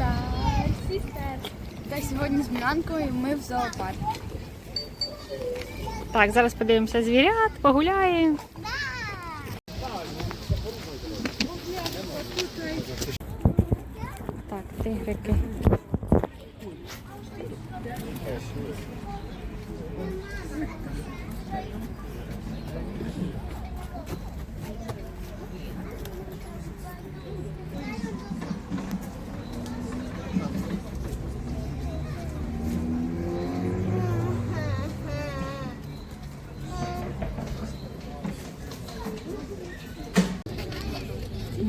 Сістер, сістер. Та сьогодні з Міланкою ми в зоопарк. Так, зараз подивимося звірят, погуляємо. Так, тигрики.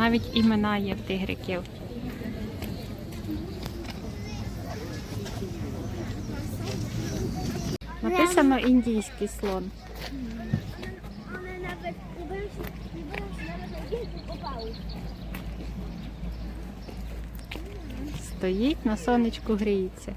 Навіть імена є в тигриків. Написано індійський слон. Стоїть на сонечку гріється.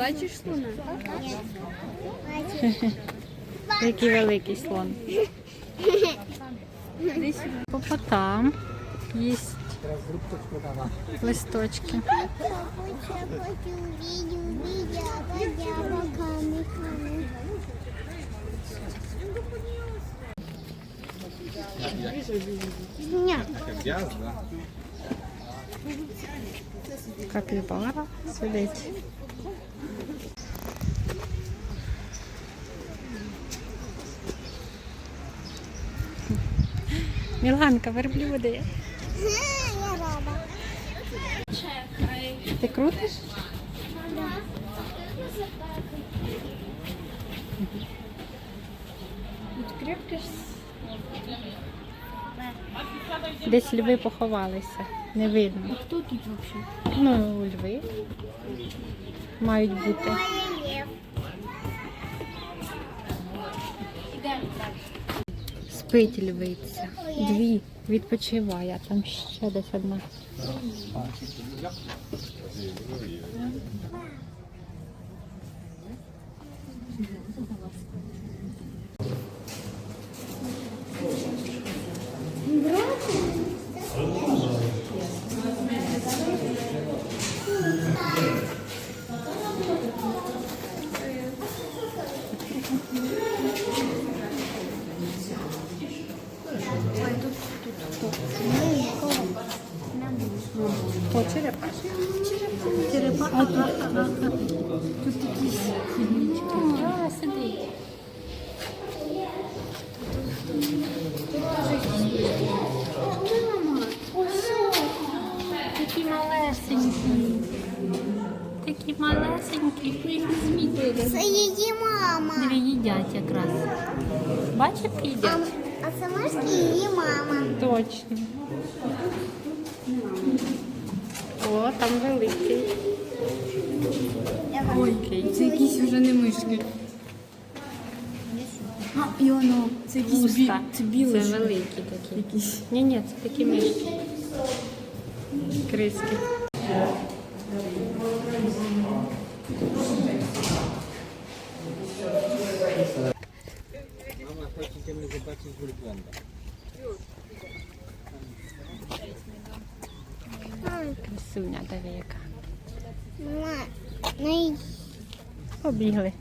Бачиш слона? Який великий слон. По потам є листочки. Капібара сидить. Міланка, верблюди. Я рада. Ти крутиш? Десь льви поховалися. Не видно. Хто тут взагалі? Ну, льви мають бути. Спить львиця. Дві. Відпочиває, там ще десь одна. Це її мама. Дві їдять якраз. Бачиш, А, їдять? а це Машка її мама. Точно. О, там великий. Ой, це якісь вже не мишки. А, і воно, це якісь бі... Це білий. Це великі такі. Якісь. Ні, ні, це такі мишки. Криски. Mama, chodź, idziemy zobaczyć wielbłąda. Красуня. Мама, ну, Побігли.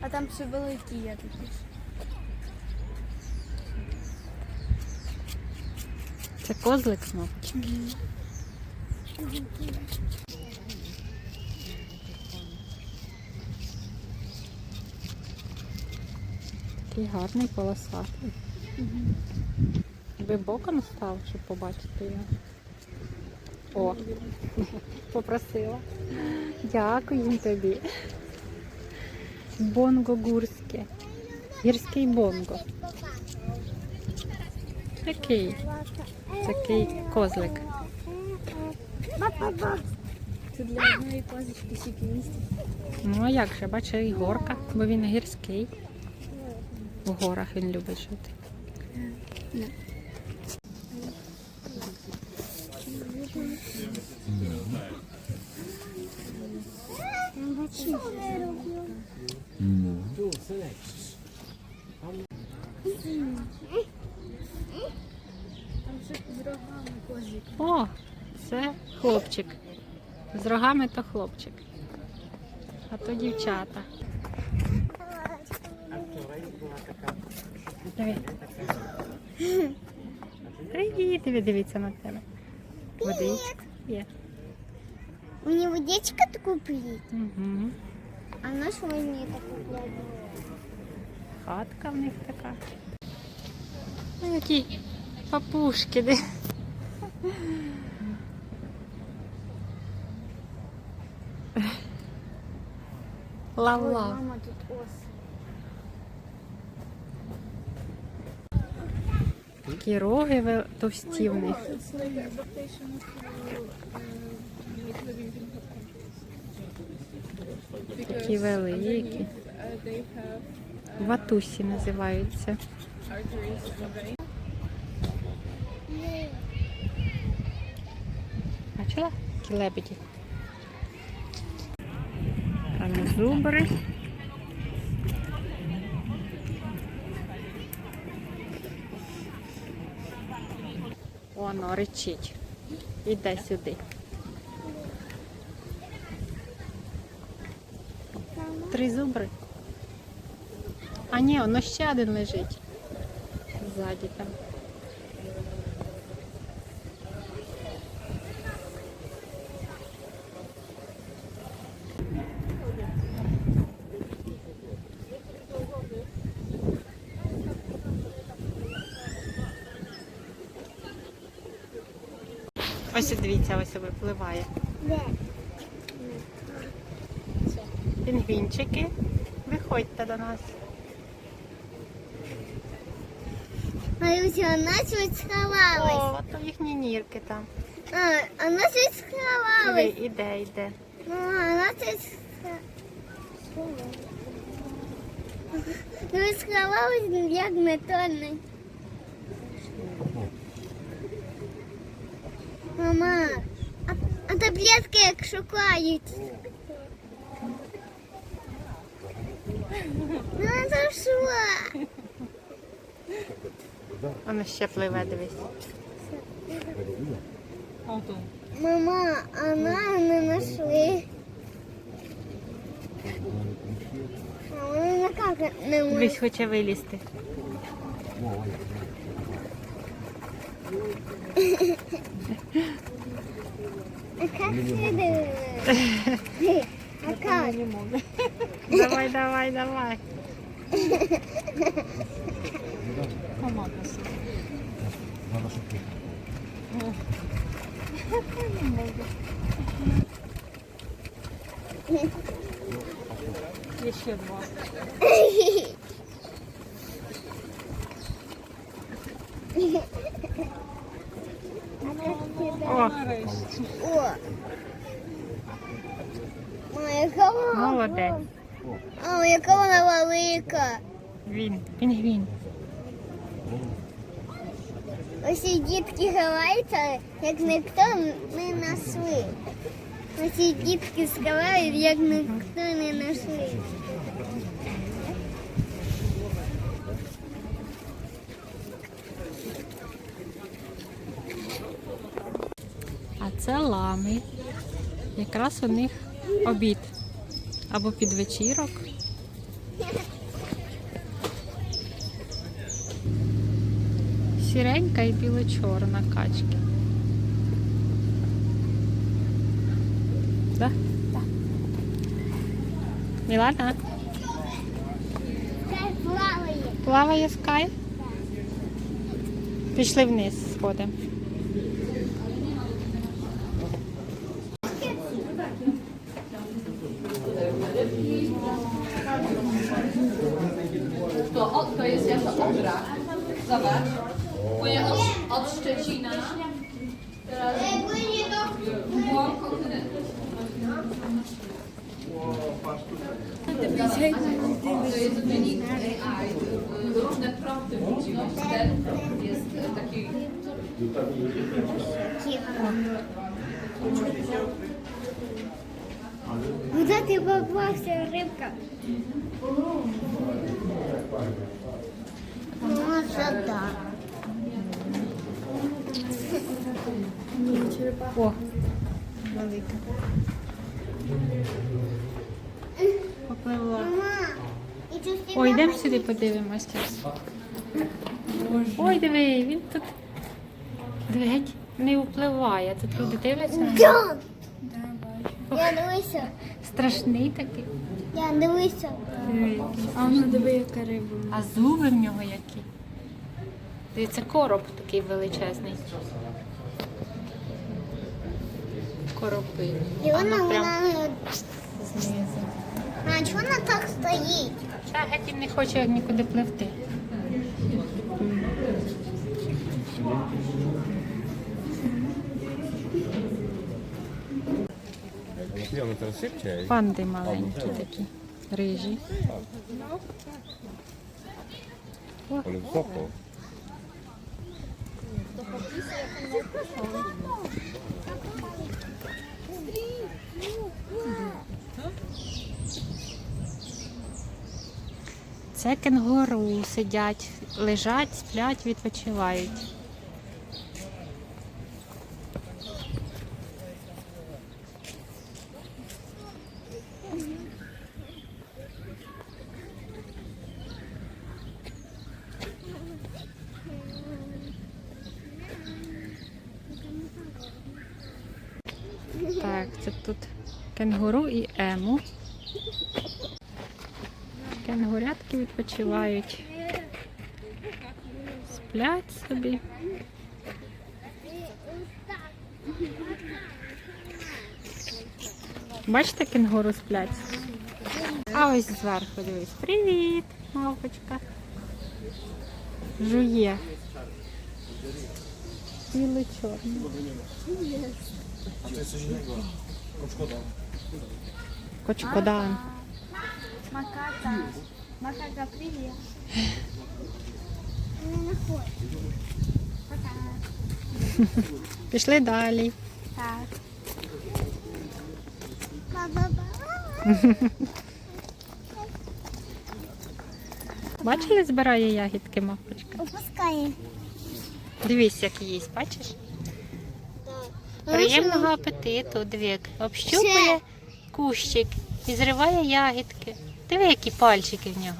А там все великі є такі. Це козлик, мабуть. Такий гарний полосатий. Би боком став, щоб побачити його. О, попросила. Дякую тобі. Бонго гурське. Гірський бонго. Такий. Такий козлик. Це для одної пазочки скільки. Ну а як же, бачиш, і горка, бо він гірський. В горах він любить жити. Там ще з рогами козик це хлопчик. З рогами то хлопчик. А то дівчата. Диви. Привіт, диви, дивіться на тебе. Водичка є. Мені водичка таку пить. Угу. А на що мені таку кладуть? Хатка в них така. Ну, які папушки, де. Лав-лав. Мама тут ос. Такі роги товсті в них. Hot countries. Такі великі. They have Ватусі називаються. Бачила? Такі лебеді. Там зубри. Воно речить. Іде сюди. Три зубри. А ні, воно ще один лежить. Ззаді там. Ось дивіться, ось випливає. Пінгвінчики. Виходьте до нас. А ось вона щось сховалась. О, то їхні нірки там. А, вона щось Диви, сховалась. іде, іде. Ну, вона щось сховалась. Ну, сховалась, як метальний. Мама, а, а таблетки як шукають. Ну, це що? Воно ще пливе, дивись. Мама, а нас не знайшли. А вони никак не Дивись, хоче вилізти. Давай, давай, давай. Є ще два. О, О! Ой, яка вона молодець. О, яка вона велика. Він, пінгвін. Ось дітки ховаються, як ніхто не знайшли. Ось і дітки сховають, як ніхто не знайшли. А це лами. Якраз у них обід. Або підвечірок. Сіренька і біло-чорна качки. Да? Мілана, Це плаває. плаває скай? Пішли вниз, сходимо. Szczecina. Teraz w głąb kontynentu. To jest wynik AI. Różne prompty wrzuciłeś. Ten jest taki Куди ти попався, рибка? Ну, це так. О, велика. Попливла. Ой, йдемо сюди подивимося. Ой, диви, він тут. Геть не впливає. Тут люди дивляться. нього. Я дивися. Страшний такий. Я дивися. А воно диви, яка риба. А зуби в нього які. Дивіться, короб такий величезний. Коропи. І вона, прям вона, знизу. а чого вона так стоїть? Та геть не хоче нікуди пливти. Панди маленькі такі, рижі. Це кенгуру сидять, лежать, сплять, відпочивають. Так, це тут кенгуру і ему. Кенгурятки відпочивають. Сплять собі. Бачите, кенгуру сплять? А ось зверху дивись. Привіт, мавпочка. Жує. Білий чорний. Кочкодан. Макака. Макака, хоче. Пішли далі. Так. Бачили, збирає ягідки мавпочка? Опускає. Дивись, як їсть, бачиш? Приємного апетиту, диви, як общупує кущик і зриває ягідки. Диви, які пальчики в нього.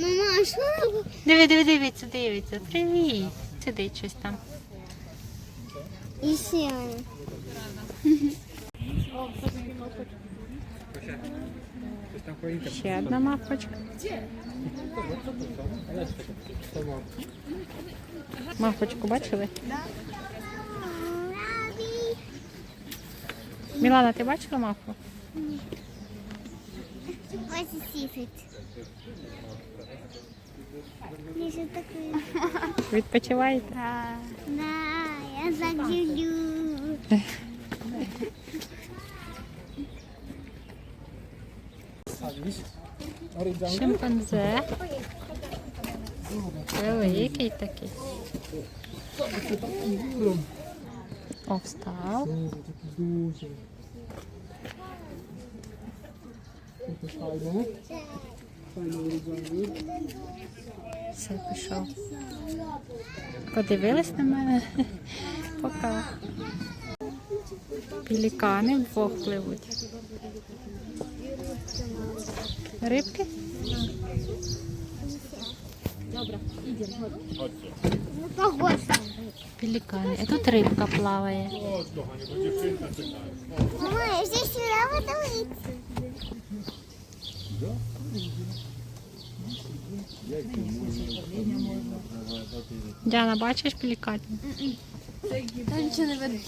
Мама, а що робить? Диви, диви, дивиться, дивиться. Привіт. Сидить щось там. І ще. Ще одна мавпочка. Мавпочку бачили? Мілана, ти бачила мавпу? Ось сісить. Я. Відпочиваєте? Так. Да, я заглюблю. Шимпанзе. Великий такий. О, встав. Все, пішов. Подивились на мене? Пока. Пелікани вдвох пливуть. Рибки? Ну, погодься. Пелікани. А тут рибка плаває. Мама, здесь сюда выдавить. Діана, бачиш пеліканів? Там нічого не видно.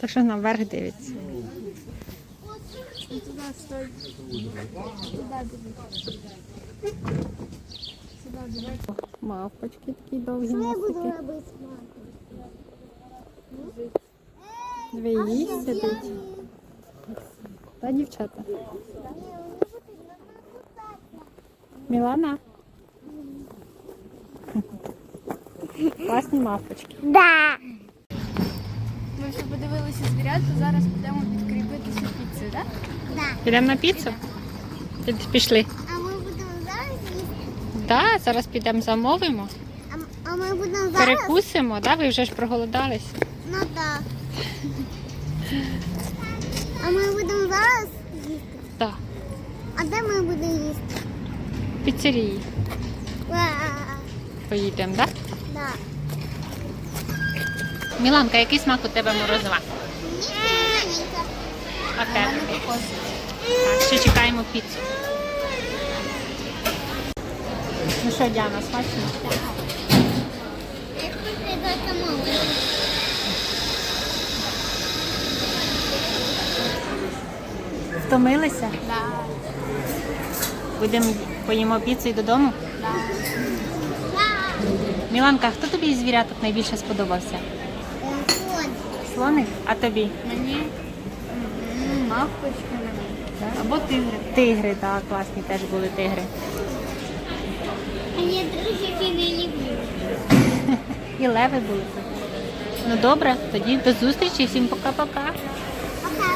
То що наверх дивиться. Туди стой. Туди дивись. Сюди дивись. Мавпочки такі довгі Що я буду носики. робити, мама? Дві їсть сидить. Та дівчата. Мілана. Класні мавпочки. Да. Ми вже подивилися звірят, то зараз будемо підкріпитися піцею, так? Да. Підемо на піцу? Під- Пішли. Так, зараз підемо замовимо, А, а ми будемо зараз? перекусимо, да? ви вже ж проголодались. Ну так. А ми будемо зараз їсти? Так, А де ми будемо їсти? в піцерії поїдемо, так? Да. Міланка, який смак у тебе морозива? Маленька. А тебе? Так, ще чекаємо піцу. Ну що, Діана, смачно? Я хочу до самого. Втомилися? Да. Будемо поїмо піцу і додому? Міланка, хто тобі із звіряток найбільше сподобався? Слоник? А тобі? Мені м, мавпочки мені. Або тигри. Тигри, так, класні теж були тигри. А я трішки не люблю. І леви були. Ну добре, тоді до зустрічі, всім пока-пока. Пока.